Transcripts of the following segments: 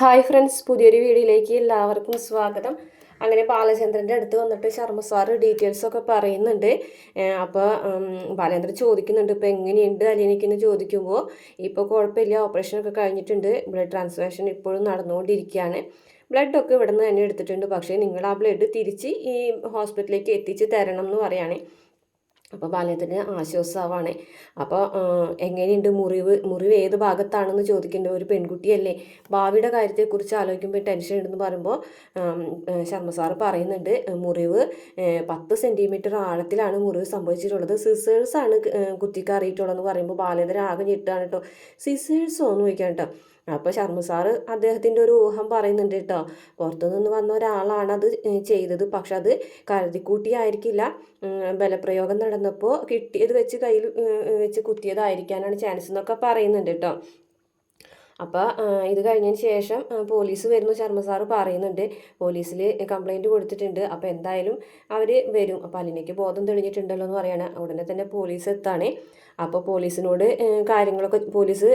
Hi friends പുതിയൊരു വീഡിയോയിലേക്ക് എല്ലാവർക്കും സ്വാഗതം. അങ്ങനെ ബാലചന്ദ്രന്റെ അടുത്ത് വന്നിട്ട് ശർമ്മ സാറ് ഡീറ്റെയിൽസ് ഒക്കെ പറയുന്നുണ്ട്. അപ്പോൾ ബാലചന്ദ്രൻ ചോദിക്കുന്നുണ്ട് ഇപ്പോൾ എങ്ങനെയുണ്ട് അലീനയ്ക്കെന്ന് ചോദിക്കുമ്പോൾ ഇപ്പോൾ കുഴപ്പമില്ല ഓപ്പറേഷനൊക്കെ കഴിഞ്ഞിട്ടുണ്ട്. ബ്ലഡ് ട്രാൻസ്ഫ്യൂഷൻ ഇപ്പോഴും നടന്നുകൊണ്ടിരിക്കുകയാണ്. ബ്ലഡൊക്കെ ഇവിടെ നിന്ന് തന്നെ എടുത്തിട്ടുണ്ട്. പക്ഷേ നിങ്ങൾ ആ ബ്ലഡ് തിരിച്ച് ഈ ഹോസ്പിറ്റലിലേക്ക് എത്തിച്ച് തരണം എന്ന് പറയുകയാണ് അപ്പോൾ ബാല്യത്തിന് ആശ്വാസമാവാണ്. അപ്പോൾ എങ്ങനെയുണ്ട് മുറിവ്? മുറിവ് ഏത് ഭാഗത്താണെന്ന് ചോദിക്കേണ്ട ഒരു പെൺകുട്ടിയല്ലേ? ഭാവിയുടെ കാര്യത്തെക്കുറിച്ച് ആലോചിക്കുമ്പോൾ ടെൻഷൻ ഉണ്ടെന്ന് പറയുമ്പോൾ ശർമ്മ സാറ് പറയുന്നുണ്ട് മുറിവ് പത്ത് സെന്റിമീറ്റർ ആഴത്തിലാണ് മുറിവ് സംഭവിച്ചിട്ടുള്ളത്. സിസേഴ്സാണ് കുത്തിക്കാറിയിട്ടുള്ളതെന്ന് പറയുമ്പോൾ ബാലേന്ദ്രൻ ആകെ ഞെട്ടാണ് കേട്ടോ സിസേഴ്സോ എന്ന് ചോദിക്കാം കേട്ടോ അപ്പോൾ ശർമ്മ സാറ് അദ്ദേഹത്തിന്റെ ഒരു ഊഹം പറയുന്നുണ്ട് കേട്ടോ. പുറത്തുനിന്ന് വന്ന ഒരാളാണ് അത് ചെയ്തത്. പക്ഷെ അത് കരുതിക്കൂട്ടിയായിരിക്കില്ല. ബലപ്രയോഗം നടന്നപ്പോൾ കിട്ടിയത് വെച്ച് കയ്യിൽ വെച്ച് കുത്തിയതായിരിക്കാനാണ് ചാൻസ് എന്നൊക്കെ പറയുന്നുണ്ട് കേട്ടോ. അപ്പോൾ ഇത് കഴിഞ്ഞതിന് ശേഷം പോലീസ് വരുന്നു ശർമ്മ പറയുന്നുണ്ട്. പോലീസിൽ കംപ്ലൈന്റ് കൊടുത്തിട്ടുണ്ട്. അപ്പോൾ എന്തായാലും അവർ വരും. അപ്പോൾ അലിനയ്ക്ക് ബോധം തെളിഞ്ഞിട്ടുണ്ടല്ലോ എന്ന് പറയാണ്. ഉടനെ തന്നെ പോലീസ് എത്താണ്. അപ്പോൾ പോലീസിനോട് കാര്യങ്ങളൊക്കെ പോലീസ്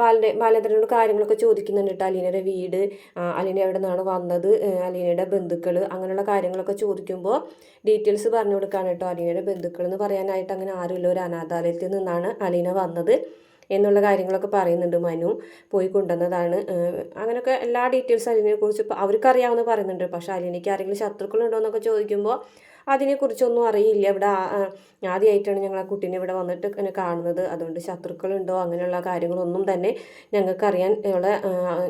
ബാലന്റെ ബാലേന്ദ്രനോട് കാര്യങ്ങളൊക്കെ ചോദിക്കുന്നുണ്ട് കേട്ടോ അലീനയുടെ വീട് അലീന എവിടെ നിന്നാണ് വന്നത് അലീനയുടെ ബന്ധുക്കൾ അങ്ങനെയുള്ള കാര്യങ്ങളൊക്കെ ചോദിക്കുമ്പോൾ ഡീറ്റെയിൽസ് പറഞ്ഞു കൊടുക്കുകയാണ് കേട്ടോ അലീനയുടെ ബന്ധുക്കൾ എന്ന് പറയാനായിട്ട് അങ്ങനെ ആരുമില്ല. ഒരു അനാഥാലയത്തിൽ നിന്നാണ് അലീന വന്നത്. എന്നുള്ള കാര്യങ്ങളൊക്കെ പറയുന്നുണ്ട് മനു. പോയി കൊണ്ടുവന്നതാണ്. അങ്ങനെയൊക്കെ എല്ലാ ഡീറ്റെയിൽസ് അതിനെക്കുറിച്ച് അവർക്കറിയാവുന്ന പറയുന്നുണ്ട്. പക്ഷേ അലീനയ്ക്ക് ആരെങ്കിലും ശത്രുക്കളുണ്ടോ എന്നൊക്കെ ചോദിക്കുമ്പോൾ അതിനെക്കുറിച്ചൊന്നും അറിയില്ല. ഇവിടെ ആദ്യമായിട്ടാണ് ഞങ്ങൾ ആ കുട്ടീനെ ഇവിടെ വന്നിട്ട് ഇങ്ങനെ കാണുന്നത്. അതുകൊണ്ട് ശത്രുക്കളുണ്ടോ അങ്ങനെയുള്ള കാര്യങ്ങളൊന്നും തന്നെ ഞങ്ങൾക്കറിയാൻ ഉള്ള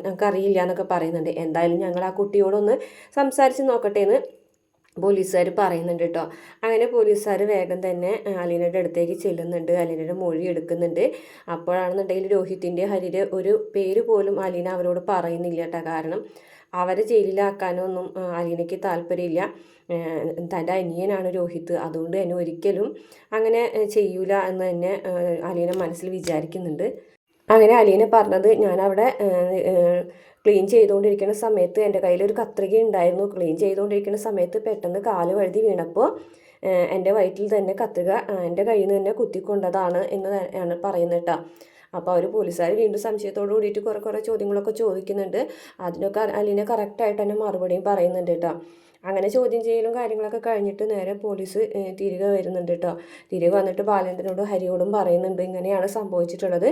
ഞങ്ങൾക്കറിയില്ല എന്നൊക്കെ പറയുന്നുണ്ട്. എന്തായാലും ഞങ്ങൾ ആ കുട്ടിയോടൊന്ന് സംസാരിച്ച് നോക്കട്ടെ എന്ന് പോലീസുകാർ പറയുന്നുണ്ട് കേട്ടോ അങ്ങനെ പോലീസുകാർ വേഗം തന്നെ അലീനയുടെ അടുത്തേക്ക് ചെല്ലുന്നുണ്ട്. അലീനയുടെ മൊഴി എടുക്കുന്നുണ്ട്. അപ്പോഴാണെന്നുണ്ടെങ്കിൽ രോഹിത്തിന്റെ ഹരിയുടെ ഒരു പേര് പോലും അലീന അവരോട് പറയുന്നില്ല കേട്ടോ കാരണം അവരെ ജയിലിലാക്കാനൊന്നും അലീനയ്ക്ക് താല്പര്യമില്ല. തന്റെ അനിയനാണ് രോഹിത് അതുകൊണ്ട് തന്നെ ഒരിക്കലും അങ്ങനെ ചെയ്യൂല എന്ന് തന്നെ അലീന മനസ്സിൽ വിചാരിക്കുന്നുണ്ട്. അങ്ങനെ അലീന പറഞ്ഞത് ഞാൻ ക്ലീൻ ചെയ്തുകൊണ്ടിരിക്കുന്ന സമയത്ത് എന്റെ കയ്യിൽ ഒരു കത്രിക ഉണ്ടായിരുന്നു. ക്ലീൻ ചെയ്തുകൊണ്ടിരിക്കുന്ന സമയത്ത് പെട്ടെന്ന് കാൽ വഴുതി വീണപ്പോൾ എന്റെ വയറ്റിൽ തന്നെ കത്രിക എന്റെ കയ്യിൽ നിന്ന് തന്നെ കുത്തിക്കൊണ്ടതാണ് എന്ന് ആണ് പറയുന്നത് കേട്ടോ. അപ്പോൾ അവർ പോലീസുകാർ വീണ്ടും സംശയത്തോട് കൂടിയിട്ട് കുറേ കുറേ ചോദ്യങ്ങളൊക്കെ ചോദിക്കുന്നുണ്ട്. അതിനൊക്കെ അലീന കറക്റ്റായിട്ട് തന്നെ മറുപടിയും പറയുന്നുണ്ട് കേട്ടോ. അങ്ങനെ ചോദ്യം ചെയ്യലും കാര്യങ്ങളൊക്കെ കഴിഞ്ഞിട്ട് നേരെ പോലീസ് തിരികെ വരുന്നുണ്ട് കേട്ടോ തിരികെ വന്നിട്ട് ബാലേന്ദ്രനോടും ഹരിയോടും പറയുന്നുണ്ട് ഇങ്ങനെയാണ് സംഭവിച്ചിട്ടുള്ളത്.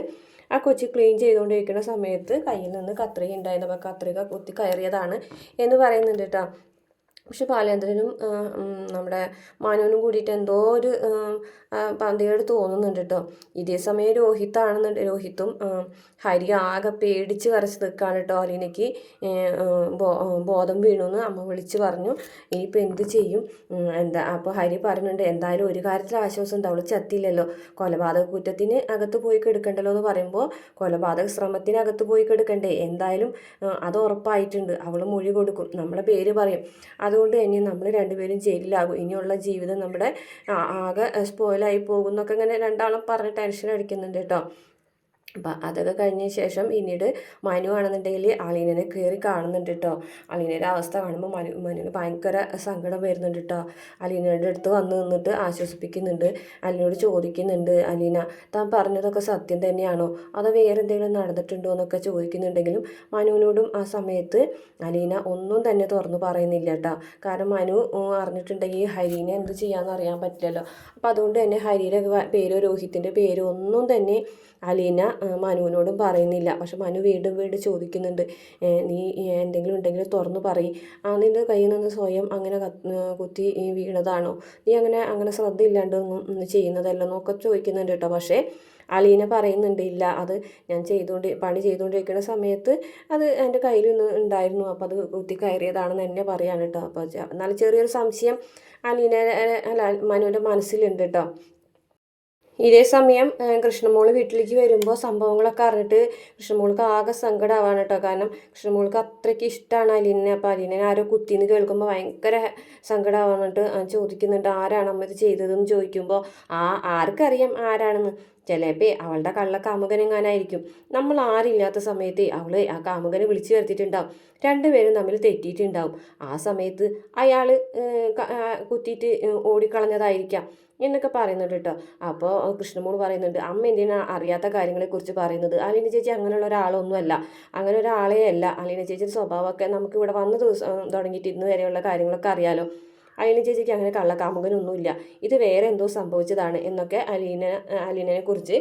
ആ കൊച്ചി ക്ലീൻ ചെയ്തുകൊണ്ടിരിക്കുന്ന സമയത്ത് കയ്യിൽ നിന്ന് കത്രിക ഉണ്ടായിരുന്നപ്പോൾ കത്രിക കുത്തി കയറിയതാണ് എന്ന് പറയുന്നുണ്ട് കേട്ടോ പക്ഷെ ബാലേന്ദ്രനും നമ്മുടെ മാനുവിനും കൂടിയിട്ട് എന്തോ ഒരു പന്തികേട് തോന്നുന്നുണ്ട് കേട്ടോ ഇതേ സമയം രോഹിത്താണെന്നുണ്ട് രോഹിത്തും ഹരി ആകെ പേടിച്ച് കരച്ച് നിൽക്കുകയാണ് കേട്ടോ അലീനയ്ക്ക്. ബോധം വീണുന്ന് അമ്മ വിളിച്ച് പറഞ്ഞു. ഇനിയിപ്പോൾ എന്ത് ചെയ്യും? എന്താ അപ്പോൾ ഹരി പറഞ്ഞിട്ടുണ്ട് എന്തായാലും ഒരു കാര്യത്തിൽ ആശ്വാസം ഉണ്ട്. അവൾ ചത്തില്ലല്ലോ. കൊലപാതക കുറ്റത്തിന് അകത്ത് പോയി കെടുക്കണ്ടല്ലോ എന്ന് പറയുമ്പോൾ കൊലപാതക ശ്രമത്തിനകത്ത് പോയി കെടുക്കണ്ടേ? എന്തായാലും അത് ഉറപ്പായിട്ടുണ്ട്. അവൾ മൊഴി കൊടുക്കും. നമ്മളെ പേര് പറയും. അതുകൊണ്ട് തന്നെ നമ്മൾ രണ്ടുപേരും ജയിലിലാകും. ഇനിയുള്ള ജീവിതം നമ്മുടെ ആകെ സ്പോയിലായി പോകുന്നൊക്കെ ഇങ്ങനെ രണ്ടാളും പറഞ്ഞ് ടെൻഷൻ അടിക്കുന്നുണ്ട് കേട്ടോ. അപ്പം അതൊക്കെ കഴിഞ്ഞ ശേഷം പിന്നീട് മനു ആണെന്നുണ്ടെങ്കിൽ അലീനനെ കയറി കാണുന്നുണ്ട് കേട്ടോ അലീനയുടെ അവസ്ഥ കാണുമ്പോൾ മനു മനുവിന് ഭയങ്കര സങ്കടം വരുന്നുണ്ട് കേട്ടോ അലീനയുടെ അടുത്ത് വന്ന് നിന്നിട്ട് ആശ്വസിപ്പിക്കുന്നുണ്ട്. അലീനോട് ചോദിക്കുന്നുണ്ട് അലീന താൻ പറഞ്ഞതൊക്കെ സത്യം തന്നെയാണോ? അതോ വേറെ എന്തെങ്കിലും നടന്നിട്ടുണ്ടോ എന്നൊക്കെ ചോദിക്കുന്നുണ്ടെങ്കിലും മനുവിനോടും ആ സമയത്ത് അലീന ഒന്നും തന്നെ തുറന്നു പറയുന്നില്ല കേട്ടോ കാരണം മനു അറിഞ്ഞിട്ടുണ്ടെങ്കിൽ ഹരീനെ എന്ത് ചെയ്യാമെന്ന് അറിയാൻ പറ്റില്ലല്ലോ. അപ്പോൾ അതുകൊണ്ട് തന്നെ ഹരിയുടെ പേരോ രോഹിത്തിന്റെ പേരോ ഒന്നും തന്നെ അലീന മനുവിനോടും പറയുന്നില്ല. പക്ഷെ മനു വീണ്ടും വീണ്ടും ചോദിക്കുന്നുണ്ട് നീ എന്തെങ്കിലും ഉണ്ടെങ്കിൽ തുറന്നു പറയും. ആ നിന്റെ കയ്യിൽ നിന്ന് സ്വയം അങ്ങനെ കുത്തി വീണതാണോ? നീ അങ്ങനെ അങ്ങനെ ശ്രദ്ധയില്ലാണ്ട് ഒന്നും ചെയ്യുന്നതല്ലെന്നൊക്കെ ചോദിക്കുന്നുണ്ട് കേട്ടോ. പക്ഷേ അലീന പറയുന്നുണ്ട് ഇല്ല അത് ഞാൻ ചെയ്തുകൊണ്ട് പണി ചെയ്തുകൊണ്ടിരിക്കുന്ന സമയത്ത് അത് എന്റെ കയ്യിൽ ഉണ്ടായിരുന്നു. അപ്പോൾ അത് കുത്തി കയറിയതാണെന്ന് എന്നെ പറയാണ് കേട്ടോ. അപ്പോൾ എന്നാലും ചെറിയൊരു സംശയം അലീന അല്ല മനുവിന്റെ മനസ്സിലുണ്ട് കേട്ടോ. ഇതേ സമയം കൃഷ്ണമോൾ വീട്ടിലേക്ക് വരുമ്പോൾ സംഭവങ്ങളൊക്കെ അറിഞ്ഞിട്ട് കൃഷ്ണമോൾക്ക് ആകെ സങ്കടമാവാണ് കേട്ടോ കാരണം കൃഷ്ണമോൾക്ക് അത്രയ്ക്ക് ഇഷ്ടമാണ് അലീനെ അപ്പോൾ അലീനെ ആരോ കുത്തിന്ന് കേൾക്കുമ്പോൾ ഭയങ്കര സങ്കടമാവാന്നിട്ട് ചോദിക്കുന്നുണ്ട് ആരാണ് അമ്മ ഇത് ചെയ്തതെന്ന്? ചോദിക്കുമ്പോൾ ആ ആർക്കറിയാം ആരാണെന്ന്. ചിലപ്പോൾ അവളുടെ കള്ള കാമുകനെങ്ങാനായിരിക്കും നമ്മൾ ആരില്ലാത്ത സമയത്ത് അവൾ ആ കാമുകനെ വിളിച്ചു വരുത്തിയിട്ടുണ്ടാവും. രണ്ടുപേരും തമ്മിൽ തെറ്റിയിട്ടുണ്ടാവും. ആ സമയത്ത് അയാൾ കുത്തിയിട്ട് ഓടിക്കളഞ്ഞതായിരിക്കാം. എന്നൊക്കെ പറയുന്നുണ്ട് കേട്ടോ അപ്പോൾ കൃഷ്ണമോൾ പറയുന്നുണ്ട് അമ്മ എന്തിനാ അറിയാത്ത കാര്യങ്ങളെക്കുറിച്ച് പറയുന്നത്? അലീന ചേച്ചി അങ്ങനെയുള്ള ഒരാളൊന്നുമല്ല. അങ്ങനെ ഒരാളേ അല്ല. അലീന ചേച്ചിയുടെ സ്വഭാവമൊക്കെ നമുക്ക് ഇവിടെ വന്ന ദിവസം തുടങ്ങിയിട്ട് ഇന്ന് വരെയുള്ള കാര്യങ്ങളൊക്കെ അറിയാലോ. അലീന ചേച്ചിക്ക് അങ്ങനെ കള്ളക്കാമുകനൊന്നുമില്ല ഇത് വേറെ എന്തോ സംഭവിച്ചതാണ് എന്നൊക്കെ അലീന അലീനയെ കുറിച്ച്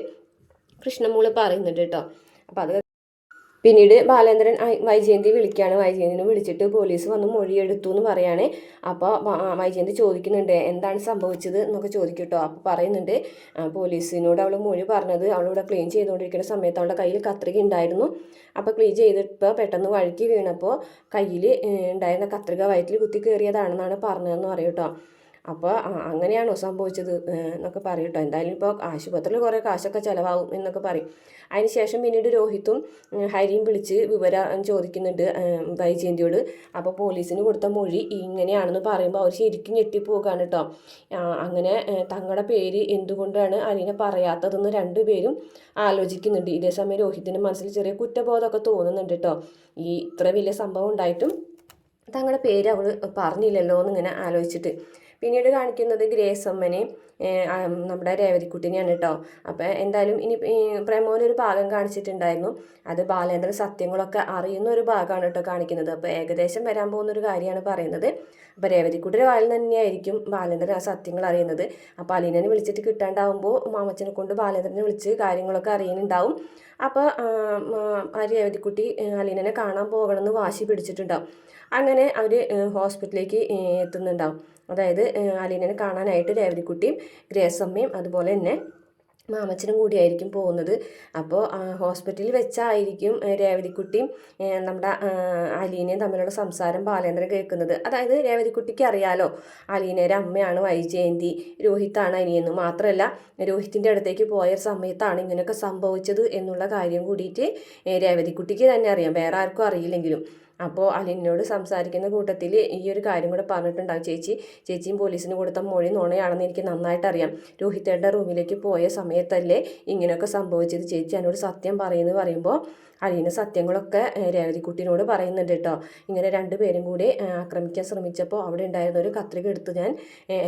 കൃഷ്ണമോൾ പറയുന്നുണ്ട് കേട്ടോ അപ്പോൾ അത് പിന്നീട് ബാലേന്ദ്രൻ വൈജയന്തി വിളിക്കുകയാണ് വൈജയന്തിനെ വിളിച്ചിട്ട് പോലീസ് വന്ന് മൊഴിയെടുത്തു എന്ന് പറയാണ്. അപ്പോൾ വൈജയന്തി ചോദിക്കുന്നുണ്ട് എന്താണ് സംഭവിച്ചത്? എന്നൊക്കെ ചോദിക്കും കേട്ടോ അപ്പോൾ പറയുന്നുണ്ട് പോലീസിനോട് അവൾ മൊഴി പറഞ്ഞത് അവളിവിടെ ക്ലീൻ ചെയ്തുകൊണ്ടിരിക്കുന്ന സമയത്ത് അവളുടെ കയ്യിൽ കത്രിക ഉണ്ടായിരുന്നു. അപ്പോൾ ക്ലീൻ ചെയ്തിട്ട് പെട്ടെന്ന് വഴുക്കി വീണപ്പോൾ കയ്യിൽ ഉണ്ടായിരുന്ന കത്രിക വയറ്റിൽ കുത്തി കയറിയതാണെന്നാണ് പറഞ്ഞതെന്ന് പറയും കേട്ടോ അപ്പോൾ അങ്ങനെയാണോ സംഭവിച്ചത് എന്നൊക്കെ പറയും എന്തായാലും ഇപ്പോൾ ആശുപത്രിയിൽ കുറേ കാശൊക്കെ ചിലവാകും എന്നൊക്കെ പറയും. അതിന് ശേഷം പിന്നീട് രോഹിത്തും ഹരിയും വിളിച്ച് വിവരം ചോദിക്കുന്നുണ്ട് വൈജയന്തിയോട്. അപ്പോൾ പോലീസിന് കൊടുത്ത മൊഴി ഇങ്ങനെയാണെന്ന് പറയുമ്പോൾ അവർ ശരിക്കും ഞെട്ടിപ്പോവുകയാണ് കേട്ടോ അങ്ങനെ തങ്ങളുടെ പേര് എന്തുകൊണ്ടാണ് അനിനെ പറയാത്തതെന്ന് രണ്ടുപേരും ആലോചിക്കുന്നുണ്ട്. ഇതേ സമയം രോഹിത്തിന്റെ മനസ്സിൽ ചെറിയ കുറ്റബോധമൊക്കെ തോന്നുന്നുണ്ട് കേട്ടോ ഈ ഇത്ര വലിയ സംഭവം ഉണ്ടായിട്ടും തങ്ങളുടെ പേര് അവൾ പറഞ്ഞില്ലല്ലോ എന്നിങ്ങനെ ആലോചിച്ചിട്ട്. പിന്നീട് കാണിക്കുന്നത് ഗ്രേസ് അമ്മനെ ഏഹ്, ആ, നമ്മുടെ രേവതിക്കുട്ടിനെയാണ് കേട്ടോ. അപ്പോൾ എന്തായാലും ഇനി പ്രമോനൊരു ഭാഗം കാണിച്ചിട്ടുണ്ടായിരുന്നു. അത് ബാലേന്ദ്രൻ സത്യങ്ങളൊക്കെ അറിയുന്ന ഒരു ഭാഗമാണ് കേട്ടോ കാണിക്കുന്നത്. അപ്പോൾ ഏകദേശം വരാൻ പോകുന്ന ഒരു കാര്യമാണ് പറയുന്നത്. അപ്പോൾ രേവതിക്കുട്ടിയുടെ വായിൽ തന്നെയായിരിക്കും ബാലേന്ദ്രൻ ആ സത്യങ്ങൾ അറിയുന്നത്. അപ്പോൾ അലീനനെ വിളിച്ചിട്ട് കിട്ടാണ്ടാവുമ്പോൾ മാമച്ചനെ കൊണ്ട് ബാലേന്ദ്രനെ വിളിച്ച് കാര്യങ്ങളൊക്കെ അറിയുന്നുണ്ടാവും. അപ്പോൾ ആ രേവതിക്കുട്ടി അലീനനെ കാണാൻ പോകണമെന്ന് വാശി പിടിച്ചിട്ടുണ്ടാവും. അങ്ങനെ അവർ ഹോസ്പിറ്റലിലേക്ക് എത്തുന്നുണ്ടാവും. അതായത് അലീനനെ കാണാനായിട്ട് രേവതിക്കുട്ടിയും ഗ്രേസമ്മയും അതുപോലെ തന്നെ മാമച്ചനും കൂടിയായിരിക്കും പോകുന്നത്. അപ്പോൾ ഹോസ്പിറ്റലിൽ വെച്ചായിരിക്കും രേവതിക്കുട്ടിയും നമ്മുടെ അലീനയും തമ്മിലുള്ള സംസാരം ബാലേന്ദ്രൻ കേൾക്കുന്നത്. അതായത് രേവതിക്കുട്ടിക്ക് അറിയാലോ അലീനയുടെ അമ്മയാണ് വൈജയന്തി രോഹിത്താണ് അനിയെന്ന് മാത്രമല്ല രോഹിത്തിന്റെ അടുത്തേക്ക് പോയ സമയത്താണ് ഇങ്ങനെയൊക്കെ സംഭവിച്ചത് എന്നുള്ള കാര്യം കൂടിയിട്ട് രേവതിക്കുട്ടിക്ക് തന്നെ അറിയാം. വേറെ ആർക്കും അറിയില്ലെങ്കിലും. അപ്പോൾ അലിനോട് സംസാരിക്കുന്ന കൂട്ടത്തിൽ ഈ ഒരു കാര്യം കൂടെ പറഞ്ഞിട്ടുണ്ടാവും. ചേച്ചി ചേച്ചിയും പോലീസിന് കൊടുത്ത മൊഴി നുണയാണെന്ന് എനിക്ക് നന്നായിട്ട് അറിയാം രോഹിതയുടെ റൂമിലേക്ക് പോയ സമയത്തല്ലേ ഇങ്ങനെയൊക്കെ സംഭവിച്ചത്. ചേച്ചി എന്നോട് സത്യം പറയുമെന്ന് പറയുമ്പോൾ അലീന സത്യങ്ങളൊക്കെ രേവതിക്കുട്ടിനോട് പറയുന്നുണ്ട് കേട്ടോ. ഇങ്ങനെ രണ്ടുപേരും കൂടി ആക്രമിക്കാൻ ശ്രമിച്ചപ്പോൾ അവിടെ ഉണ്ടായിരുന്ന ഒരു കത്രിക എടുത്ത് ഞാൻ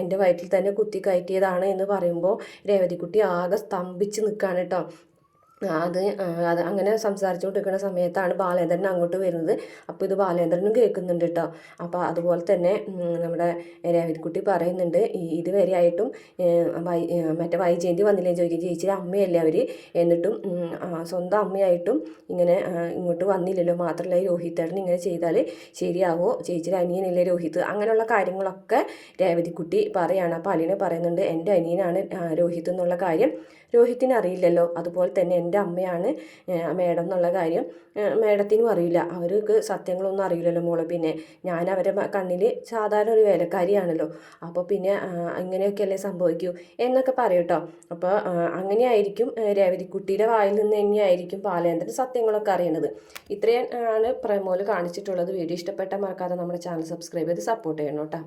എന്റെ വയറ്റിൽ തന്നെ കുത്തി കയറ്റിയതാണ് എന്ന് പറയുമ്പോൾ രേവതിക്കുട്ടി ആകെ സ്തംഭിച്ച് നിൽക്കുകയാണ് കേട്ടോ. അത് അത് അങ്ങനെ സംസാരിച്ചുകൊണ്ടിരിക്കുന്ന സമയത്താണ് ബാലേന്ദ്രൻ അങ്ങോട്ട് വരുന്നത്. അപ്പോൾ ഇത് ബാലേന്ദ്രനും കേൾക്കുന്നുണ്ട് കേട്ടോ അപ്പോൾ അതുപോലെ തന്നെ നമ്മുടെ രേവതിക്കുട്ടി പറയുന്നുണ്ട് ഇതുവരെയായിട്ടും മറ്റേ വൈജയന്തി വന്നില്ലേ ചോദിക്കും. ചേച്ചി അമ്മയല്ലേ അവർ എന്നിട്ടും സ്വന്തം അമ്മയായിട്ടും ഇങ്ങനെ ഇങ്ങോട്ട് വന്നില്ലല്ലോ. മാത്രമല്ല രോഹിത്തേട്ടൻ ഇങ്ങനെ ചെയ്താൽ ശരിയാവോ? ചേച്ചിയുടെ അനിയനല്ലേ രോഹിത്? അങ്ങനെയുള്ള കാര്യങ്ങളൊക്കെ രേവതിക്കുട്ടി പറയാണ്. അപ്പോൾ അലീന പറയുന്നുണ്ട് എന്റെ അനിയനാണ് രോഹിത് എന്നുള്ള കാര്യം രോഹിത്തിന് അറിയില്ലല്ലോ അതുപോലെ തന്നെ എന്റെ അമ്മയാണ് മേഡം എന്നുള്ള കാര്യം മേഡത്തിനും അറിയില്ല. അവർക്ക് സത്യങ്ങളൊന്നും അറിയില്ലല്ലോ മോൾ. പിന്നെ ഞാൻ അവരെ കണ്ണിൽ സാധാരണ ഒരു വേലക്കാരിയാണല്ലോ. അപ്പോൾ പിന്നെ ആ, ഇങ്ങനെയൊക്കെയല്ലേ സംഭവിക്കൂ എന്നൊക്കെ പറയും കേട്ടോ അപ്പോൾ അങ്ങനെയായിരിക്കും രേവതിക്കുട്ടിയുടെ വായിൽ നിന്ന് തന്നെയായിരിക്കും ബാലേന്ദ്രൻ സത്യങ്ങളൊക്കെ അറിയണത്. ഇത്രയും ആണ് പ്രമോൽ കാണിച്ചിട്ടുള്ളത്. വീഡിയോ ഇഷ്ടപ്പെട്ട മറക്കാതെ നമ്മുടെ ചാനൽ സബ്സ്ക്രൈബ് ചെയ്ത് സപ്പോർട്ട് ചെയ്യണം കേട്ടോ